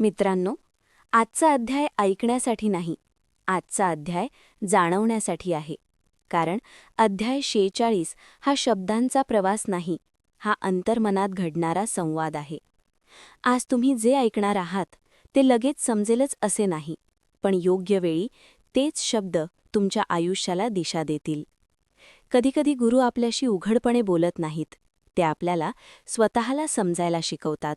मित्रांनो आजचा अध्याय ऐकण्यासाठी नाही आजचा अध्याय जाणवण्यासाठी आहे. कारण अध्याय शेचाळीस हा शब्दांचा प्रवास नाही हा अंतर्मनात घडणारा संवाद आहे. आज तुम्ही जे ऐकणार आहात ते लगेच समजेलच असे नाही पण योग्य वेळी तेच शब्द तुमच्या आयुष्याला दिशा देतील. कधीकधी गुरु आपल्याशी उघडपणे बोलत नाहीत ते आपल्याला स्वतःला समजायला शिकवतात.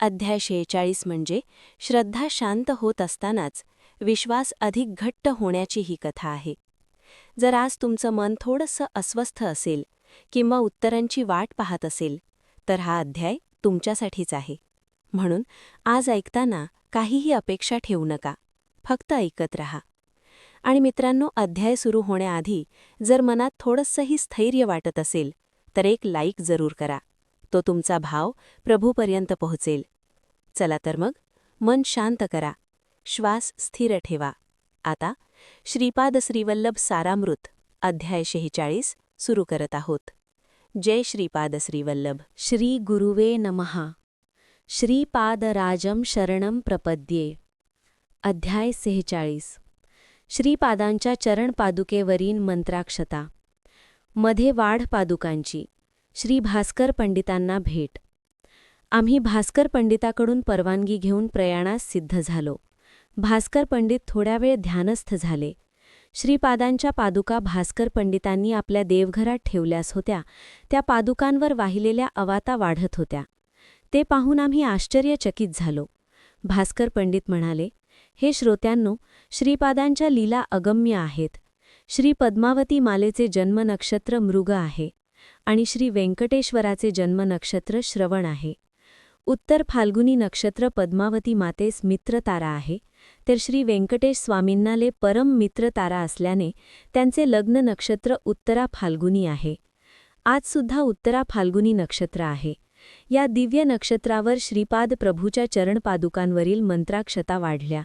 अध्याय शेहेचाळीस म्हणजे श्रद्धा शांत होत असतानाच विश्वास अधिक घट्ट होण्याची ही कथा आहे. जर आज तुमचं मन थोडंसं अस्वस्थ असेल किंवा उत्तरांची वाट पाहत असेल तर हा अध्याय तुमच्यासाठीच आहे. म्हणून आज ऐकताना काहीही अपेक्षा ठेवू नका फक्त ऐकत रहा. आणि मित्रांनो अध्याय सुरू होण्याआधी जर मनात थोडंसंही स्थैर्य वाटत असेल तर एक लाईक जरूर करा. तो तुमचा भाव प्रभूपर्यंत पोहोचेल. चला तर मग मन शांत करा. श्वास स्थिर ठेवा. आता श्रीपाद श्रीवल्लभ सारामृत अध्याय शेहेचाळीस सुरू करत आहोत. जय श्रीपाद श्रीवल्लभ. श्री गुरुवे नमहा श्रीपादराजम शरणम प्रपद्ये. अध्याय सेहेचाळीस श्रीपादांच्या चरणपादुकेवरील मंत्राक्षता. मध्ये वाढ पादुकांची. श्री भास्कर पंडितांना भेट. आम्ही भास्कर पंडिताकडून परवानगी घेऊन प्रयाणास सिद्ध झालो. भास्कर पंडित थोड्या वेळ ध्यानस्थ झाले. श्रीपादांच्या पादुका भास्कर पंडितांनी आपल्या देवघरात ठेवल्यास होत्या. त्या पादुकांवर वाहिलेल्या अवाता वाढत होत्या. ते पाहून आम्ही आश्चर्यचकित झालो. भास्कर पंडित म्हणाले हे श्रोत्यांनो श्रीपादांच्या लीला अगम्य आहेत. श्री पद्मावती मालेचे जन्मनक्षत्र मृग आहे आणि श्री व्यंकटेश्वराचे जन्मनक्षत्र श्रवण आहे. उत्तर फाल्गुनी नक्षत्र पद्मावती मातेस मित्र तारा आहे. तर श्री व्यंकटेश स्वामींनाले परम मित्र तारा असल्याने त्यांचे लग्न नक्षत्र उत्तरा फाल्गुनी आहे. आजसुद्धा उत्तरा फाल्गुनी नक्षत्र आहे. या दिव्य नक्षत्रावर श्रीपाद प्रभूच्या चरणपादुकांवरील मंत्राक्षता वाढल्या.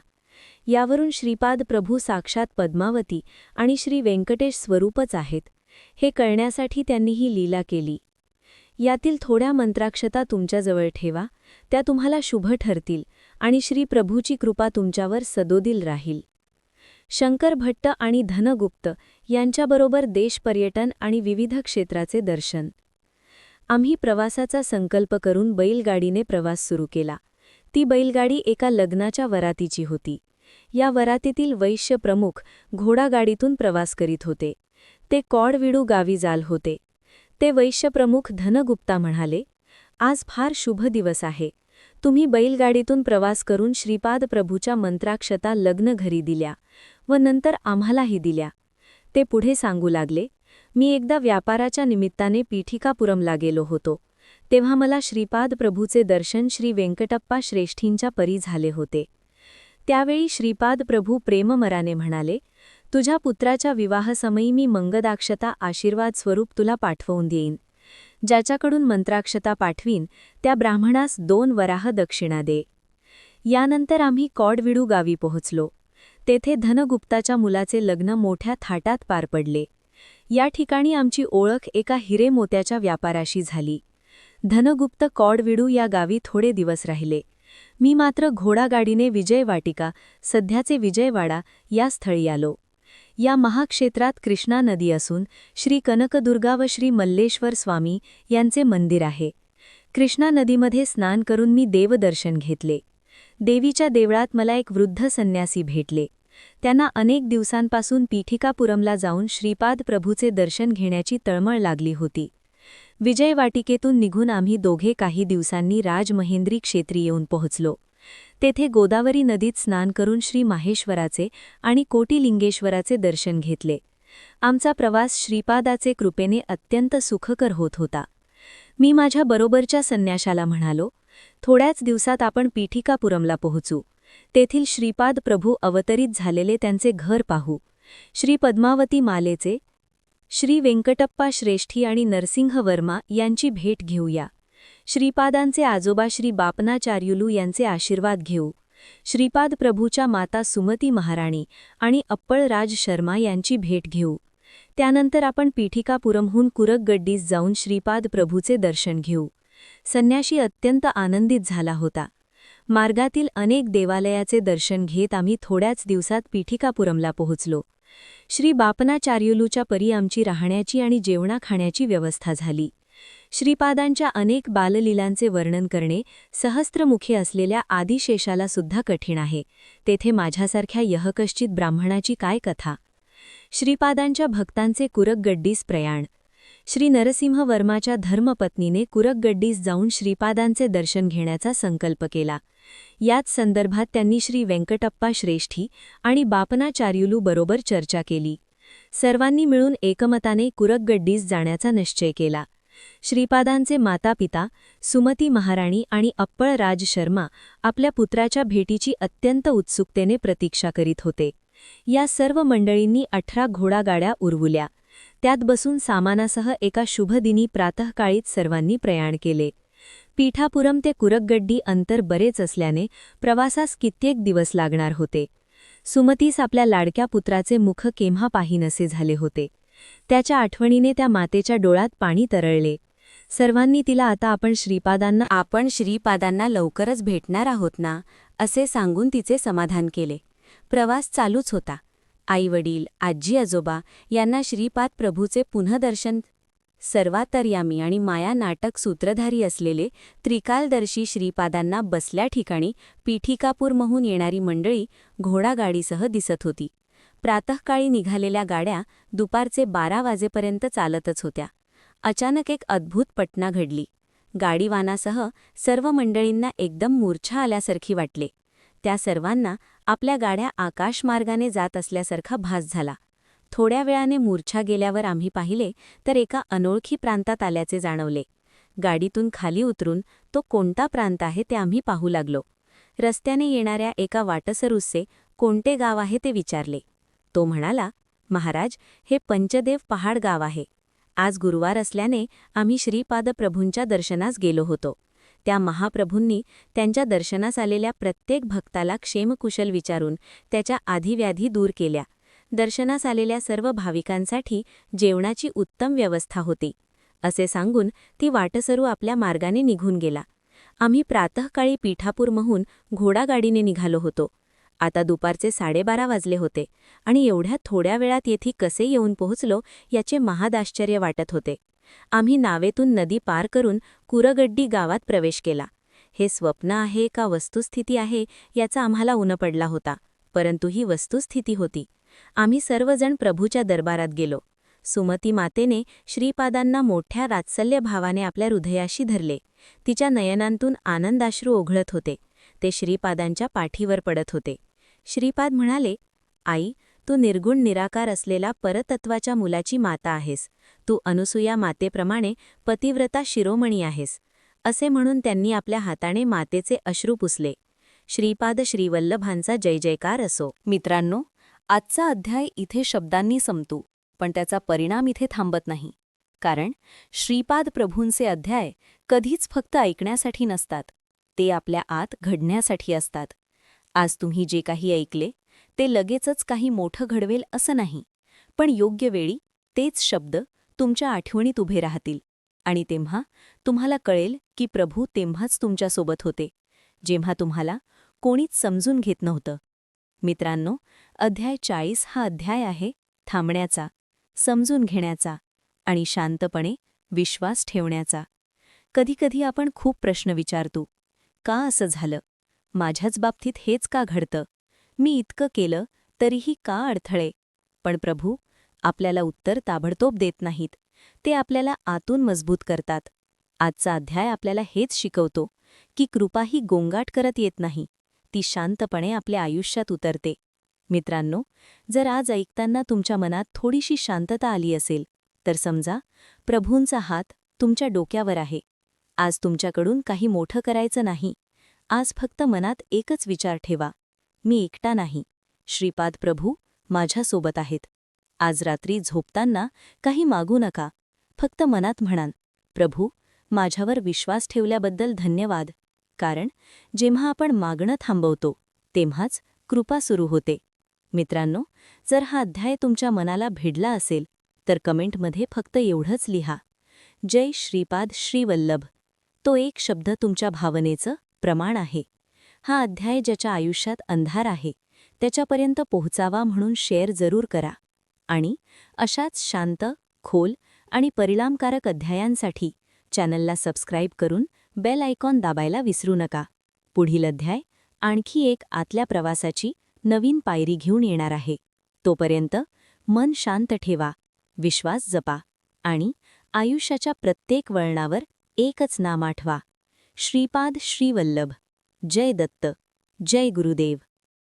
यावरून श्रीपाद प्रभू साक्षात पद्मावती आणि श्री व्यंकटेश स्वरूपच आहेत. हे कळण्यासाठी त्यांनी ही लीला केली. यातील थोड्या मंत्राक्षता तुमच्याजवळ ठेवा त्या तुम्हाला शुभ ठरतील आणि श्री प्रभूची कृपा तुमच्यावर सदोदिल राहील. शंकर भट्ट आणि धनगुप्त यांच्याबरोबर देशपर्यटन आणि विविध क्षेत्राचे दर्शन. आम्ही प्रवासाचा संकल्प करून बैलगाडीने प्रवास सुरू केला. ती बैलगाडी एका लग्नाच्या वरातीची होती. या वरातीतील वैश्य प्रमुख घोडागाडीतून प्रवास करीत होते. ते कॉडविडू गावी जाल होते. ते वैश्यप्रमुख धनगुप्ता म्हणाले आज फार शुभ दिवस आहे. तुम्ही बैलगाडीतून प्रवास करून श्रीपाद प्रभूच्या मंत्राक्षता लग्न घरी दिल्या व नंतर आम्हालाही दिल्या. ते पुढे सांगू लागले मी एकदा व्यापाराच्या निमित्ताने पीठिकापुरमला गेलो होतो. तेव्हा मला श्रीपाद प्रभूचे दर्शन श्री व्यंकटप्पा श्रेष्ठींच्या परी झाले होते. त्यावेळी श्रीपाद प्रभू प्रेममराने म्हणाले तुझ्या पुत्राच्या विवाहसमयी मी मंगदाक्षता आशीर्वाद स्वरूप तुला पाठवून देईन. ज्याच्याकडून मंत्राक्षता पाठवीन त्या ब्राह्मणास दोन वराह दक्षिणा दे. यानंतर आम्ही कॉडविडू गावी पोहोचलो. तेथे धनगुप्ताच्या मुलाचे लग्न मोठ्या थाटात पार पडले. या ठिकाणी आमची ओळख एका हिरे मोत्याच्या व्यापाराशी झाली. धनगुप्त कॉडविडू या गावी थोडे दिवस राहिले. मी मात्र घोडागाडीने विजयवाटिका सध्याचे विजयवाडा या स्थळी आलो. या महाक्षेत्रात कृष्णा नदी असून श्री कनकदुर्गा व श्री मल्लेश्वर स्वामी यांचे मंदिर आहे. कृष्णा नदीमध्ये स्नान करून मी देवदर्शन घेतले. देवीच्या देवळात मला एक वृद्ध संन्यासी भेटले. त्यांना अनेक दिवसांपासून पीठिकापुरमला जाऊन श्रीपाद प्रभूचे दर्शन घेण्याची तळमळ लागली होती. विजयवाटिकेतून निघून आम्ही दोघे काही दिवसांनी राजमहेंद्री क्षेत्री येऊन पोहोचलो. तेथे गोदावरी नदीत स्नान करून श्री माहेश्वराचे आणि कोटीलिंगेश्वराचे दर्शन घेतले. आमचा प्रवास श्रीपादाचे कृपेने अत्यंत सुखकर होत होता. मी माझ्या बरोबरच्या संन्याशाला म्हणालो थोड्याच दिवसात आपण पीठिकापुरमला पोहोचू. तेथील श्रीपाद प्रभू अवतरित झालेले त्यांचे घर पाहू. श्री पद्मावती मालेचे श्री वेंकटप्पा श्रेष्ठी आणि नरसिंह वर्मा यांची भेट घेऊया. श्रीपादांचे आजोबा श्री बापनाचार्युलू यांचे आशीर्वाद घेऊ. श्रीपाद प्रभूच्या माता सुमती महाराणी आणि अप्पळराज शर्मा यांची भेट घेऊ. त्यानंतर आपण पीठिकापुरमहून कुरकगड्डीस जाऊन श्रीपाद प्रभूचे दर्शन घेऊ. संन्याशी अत्यंत आनंदित झाला होता. मार्गातील अनेक देवालयाचे दर्शन घेत आम्ही थोड्याच दिवसात पीठिकापुरमला पोहोचलो. श्री बापनाचार्युलूच्या परी आमची राहण्याची आणि जेवणा खाण्याची व्यवस्था झाली. श्रीपादांच्या अनेक बाललीलांचे वर्णन करणे सहस्त्रमुखी असलेल्या आदिशेषाला सुद्धा कठीण आहे. तेथे माझ्यासारख्या यहकश्चित ब्राह्मणाची काय कथा? श्रीपादांच्या भक्तांचे कुरकगड्डीस प्रयाण. श्री नरसिंह वर्माच्या धर्मपत्नीने कुरकगड्डीस जाऊन श्रीपादांचे दर्शन घेण्याचा संकल्प केला. याच संदर्भात त्यांनी श्री व्यंकटप्पा श्रेष्ठी आणि बापनाचार्युलू बरोबर चर्चा केली. सर्वांनी मिळून एकमताने कुरकगड्डीस जाण्याचा निश्चय केला. श्रीपादांचे मातापिता सुमती महाराणी आणि अप्पळ राज शर्मा आपल्या पुत्राच्या भेटीची अत्यंत उत्सुकतेने प्रतीक्षा करीत होते. या सर्व मंडळींनी अठरा घोडागाड्या उरवल्या. त्यात बसून सामानासह एका शुभदिनी प्रातःकाळीत सर्वांनी प्रयाण केले. पीठापुरम ते कुरकगड्डी अंतर बरेच असल्याने प्रवासास कित्येक दिवस लागणार होते. सुमतीस आपल्या लाडक्या पुत्राचे मुख केव्हा पाहिनसे झाले होते? त्याच्या आठवणीने त्या मातेच्या डोळ्यात पाणी तरळले. सर्वांनी तिला आता आपण श्रीपादांना आपण श्रीपादांना लवकरच भेटणार आहोत ना असे सांगून तिचे समाधान केले. प्रवास चालूच होता. आईवडील आजी आजोबा यांना श्रीपाद प्रभूचे पुनःदर्शन सर्वातर्यामी आणि माया नाटक सूत्रधारी असलेले त्रिकालदर्शी श्रीपादांना बसल्या ठिकाणी पीठिकापूरमहून येणारी मंडळी घोडागाडीसह दिसत होती. प्रातःकाळी निघालेल्या गाड्या दुपारचे बारा वाजेपर्यंत चालतच होत्या. अचानक एक अद्भुत पटना घडली. गाडीवानासह सर्व मंडळींना एकदम मूर्छा आल्यासारखी वाटले. त्या सर्वांना आपल्या गाड्या आकाशमार्गाने जात असल्यासारखा भास झाला. थोड्या वेळाने मूर्छा गेल्यावर आम्ही पाहिले तर एका अनोळखी प्रांतात आल्याचे जाणवले. गाडीतून खाली उतरून तो कोणता प्रांत आहे ते आम्ही पाहू लागलो. रस्त्याने येणाऱ्या एका वाटसरुसचे कोणते गाव आहे ते विचारले. तो म्हणाला महाराज हे पंचदेव पहाड गाव आहे. आज गुरुवार असल्याने आम्ही श्रीपाद प्रभूंच्या दर्शनास गेलो होतो. त्या महाप्रभूंनी त्यांच्या दर्शनास आलेल्या प्रत्येक भक्ताला क्षेमकुशल विचारून त्याच्या आधीव्याधी दूर केल्या. दर्शनास आलेल्या सर्व भाविकांसाठी जेवणाची उत्तम व्यवस्था होती. असे सांगून ती वाटसरू आपल्या मार्गाने निघून गेला. आम्ही प्रातःकाळी पीठापूरमहून घोडागाडीने निघालो होतो. आता दुपारचे साडेबारा वाजले होते आणि एवढ्या थोड्या वेळात येथे कसे येऊन पोहोचलो याचे महादाश्चर्य वाटत होते. आम्ही नावेतून नदी पार करून कुरगड्डी गावात प्रवेश केला. हे स्वप्न आहे का वस्तुस्थिती आहे याचा आम्हाला उन पडला होता परंतु ही वस्तुस्थिती होती. आम्ही सर्वजण प्रभूच्या दरबारात गेलो. सुमती मातेने श्रीपादांना मोठ्या रात्सल्य भावाने आपल्या हृदयाशी धरले. तिच्या नयनांतून आनंदाश्रू ओघळत होते. ते श्रीपादांच्या पाठीवर पडत होते. श्रीपाद म्हणाले आई तू निर्गुण निराकार असलेला परतत्वाच्या मुलाची माता आहेस. तू अनुसूया मातेप्रमाणे पतिव्रता शिरोमणी आहेस. असे म्हणून त्यांनी आपल्या हाताने मातेचे अश्रू पुसले. श्रीपाद श्रीवल्लभांचा जय जयकार असो. मित्रांनो आजचा अध्याय इथे शब्दांनी संपतो पण त्याचा परिणाम इथे थांबत नाही. कारण श्रीपाद प्रभूंचे अध्याय कधीच फक्त ऐकण्यासाठी नसतात. ते आपल्या आत घडण्यासाठी असतात. आज तुम्ही जे काही ऐकले ते लगेचच काही मोठं घडवेल असं नाही पण योग्य वेळी तेच शब्द तुमच्या आठवणीत उभे राहतील आणि तेव्हा तुम्हाला कळेल की प्रभू तेव्हाच तुमच्यासोबत होते जेव्हा तुम्हाला कोणीच समजून घेत नव्हतं. मित्रांनो अध्याय चाळीस हा अध्याय आहे थांबण्याचा समजून घेण्याचा आणि शांतपणे विश्वास ठेवण्याचा. कधीकधी आपण खूप प्रश्न विचारतो का असं झालं? माझ्याच बाबतीत हेच का घडतं? मी इतकं केलं तरीही का अडथळे? पण प्रभू आपल्याला उत्तर ताबडतोब देत नाहीत. ते आपल्याला आतून मजबूत करतात. आजचा अध्याय आपल्याला हेच शिकवतो की कृपा ही गोंगाट करत येत नाही. ती शांतपणे आपल्या आयुष्यात उतरते. मित्रांनो जर आज ऐकताना तुमच्या मनात थोडीशी शांतता आली असेल तर समजा प्रभूंचा हात तुमच्या डोक्यावर आहे. आज तुमच्याकडून काही मोठं करायचं नाही. आज फक्त मनात एकच विचार ठेवा. मी एकटा नाही. श्रीपाद प्रभू माझ्यासोबत आहेत. आज रात्री झोपताना काही मागू नका. फक्त मनात म्हणान प्रभू माझ्यावर विश्वास ठेवल्याबद्दल धन्यवाद. कारण जेव्हा आपण मागणं थांबवतो तेव्हाच कृपा सुरू होते. मित्रांनो जर हा अध्याय तुमच्या मनाला भिडला असेल तर कमेंटमध्ये फक्त एवढंच लिहा. जय श्रीपाद श्रीवल्लभ. तो एक शब्द तुमच्या भावनेचं प्रमाण आहे. हा अध्याय ज्याच्या आयुष्यात अंधार आहे त्याच्यापर्यंत पोहोचावा म्हणून शेअर जरूर करा. आणि अशाच शांत खोल आणि परिणामकारक अध्यायांसाठी चॅनलला सबस्क्राईब करून बेल आयकॉन दाबायला विसरू नका. पुढील अध्याय आणखी एक आतल्या प्रवासाची नवीन पायरी घेऊन येणार आहे. तोपर्यंत मन शांत ठेवा विश्वास जपा आणि आयुष्याच्या प्रत्येक वळणावर एकच नाम आठवा. श्रीपाद श्रीवल्लभ. जय दत्त. जय गुरुदेव.